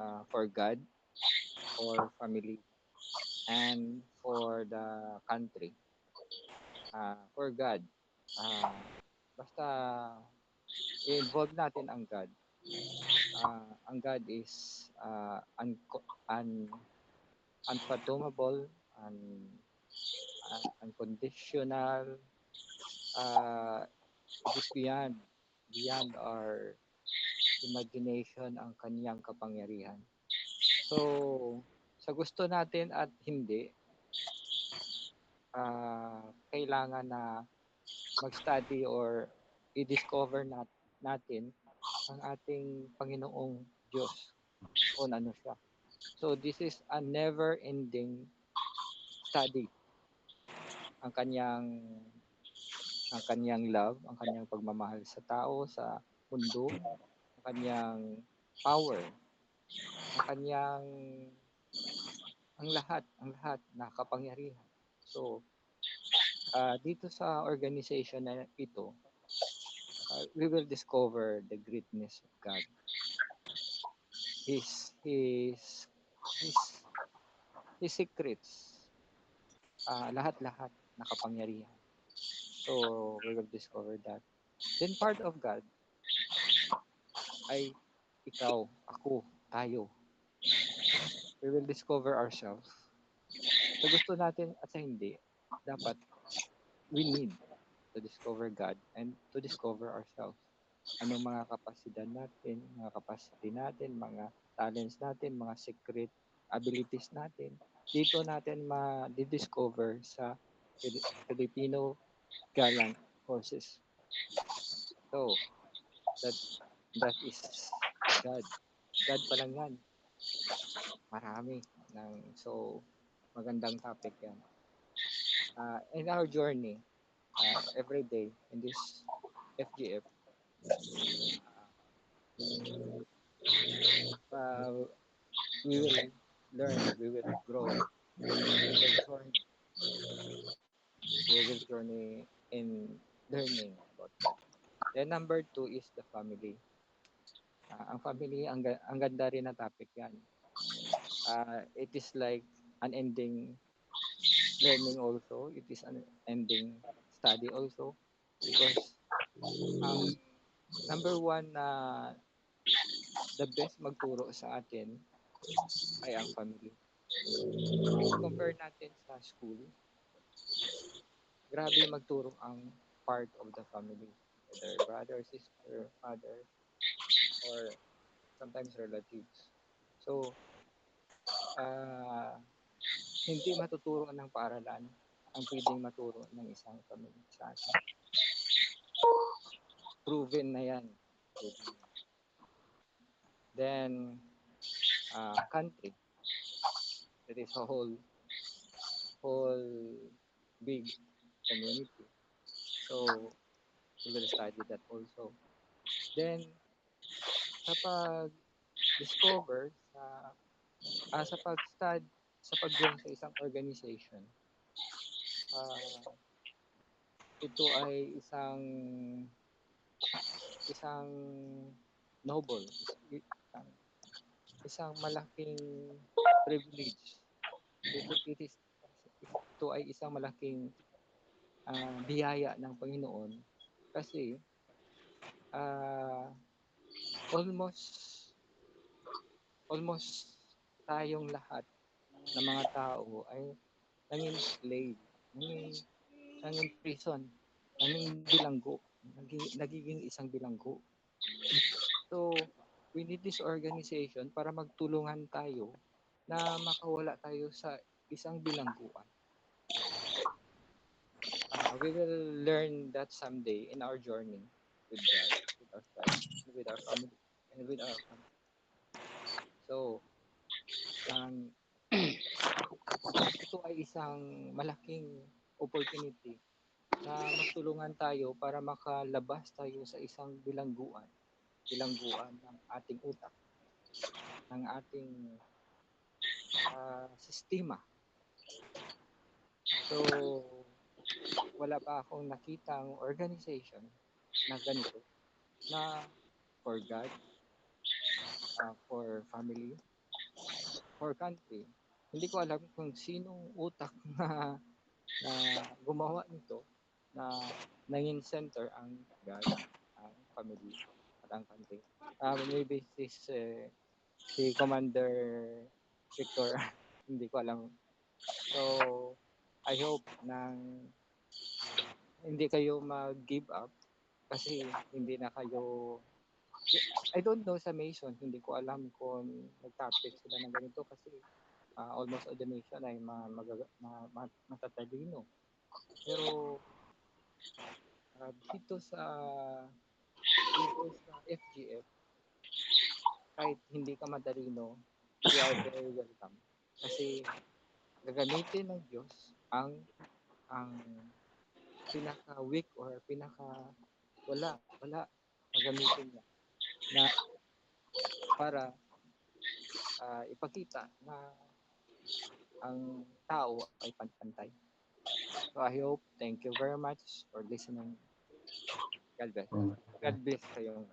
uh, for God, for family, and for the country. Uh, for God, uh, basta i-involve natin ang God. Uh, ang God is uh, un, un, unfathomable, un, uh, unconditional, uh, it is beyond, beyond our imagination ang kaniyang kapangyarihan. So, sa gusto natin at hindi, uh, kailangan na mag-study or i-discover nat natin ang ating Panginoong Diyos kung ano siya. So this is a never-ending study. Ang kanyang ang kanyang love, ang kanyang pagmamahal sa tao, sa mundo, ang kanyang power, ang kanyang ang lahat, ang lahat na kapangyarihan. So, uh, dito sa organization na ito, uh, we will discover the greatness of God. His, his, his, his secrets, uh, lahat-lahat na kapangyarihan. So, we will discover that. Then part of God ay ikaw, ako, tayo. We will discover ourselves. Sa gusto natin at sa hindi, dapat we need to discover God and to discover ourselves. Anong mga kapasidad natin, mga capacity natin, mga talents natin, mga secret abilities natin. Dito natin ma-discover sa Filipino Galang Forces. So, that that is God. God pa lang yan. Marami. Ng, so, magandang topic yan. Uh, in our journey, uh, every day in this FGF, uh, uh, we will learn, we will grow, we will journey, we will journey in learning about that. Then number two is the family. Uh, ang family, ang, ang ganda rin na topic yan. Uh, it is like an ending learning also. It is an ending study also. Because ang number one na the best magturo sa atin ay ang family. Compare natin sa school, grabe magturo ang part of the family. Whether brother, sister, father, or sometimes relatives. So, uh, hindi matuturo ng paaralan ang pwedeng maturo ng isang pamilya sa atin. Proven na yan. Then, uh, country. That is a whole, whole big community. So, we will study that also. Then, kapag discover sa uh, sa pag-study sa pag-join sa isang organization, uh, ito ay isang isang noble, isang, isang malaking privilege. Ito, it is, ito ay isang malaking uh, biyaya ng Panginoon kasi uh, almost almost tayong lahat ng mga tao ay nanging slave, nanging, nanging prison, nanging bilanggo, naging, nagiging isang bilanggo. So, we need this organization para magtulungan tayo na makawala tayo sa isang bilangguan. Uh, we will learn that someday in our journey with God, with our friends, with our family, and with our family. So, um, ito ay isang malaking opportunity na magtulungan tayo para makalabas tayo sa isang bilangguan. Bilangguan ng ating utak, ng ating uh, sistema. So, wala pa akong nakitang organization na ganito na for God, uh, for family, for country. Hindi ko alam kung sinong utak na na gumawa nito na naging center ang God, ang family, at ang country. Uh, maybe this uh, si Commander Victor, hindi ko alam. So, I hope nang hindi kayo mag-give up kasi hindi na kayo I don't know sa Mason, hindi ko alam kung nag-topic sila ng ganito kasi uh, almost all the nation ay ma, mag, ma, ma, matatalino. Pero uh, dito sa dito sa FGF kahit hindi ka matalino, you are very welcome. Kasi gagamitin ng Diyos ang ang pinaka weak or pinaka wala wala gagamitin niya na para uh, ipakita na ang tao ay pantay. So I hope, thank you very much for listening. God bless. God bless kayong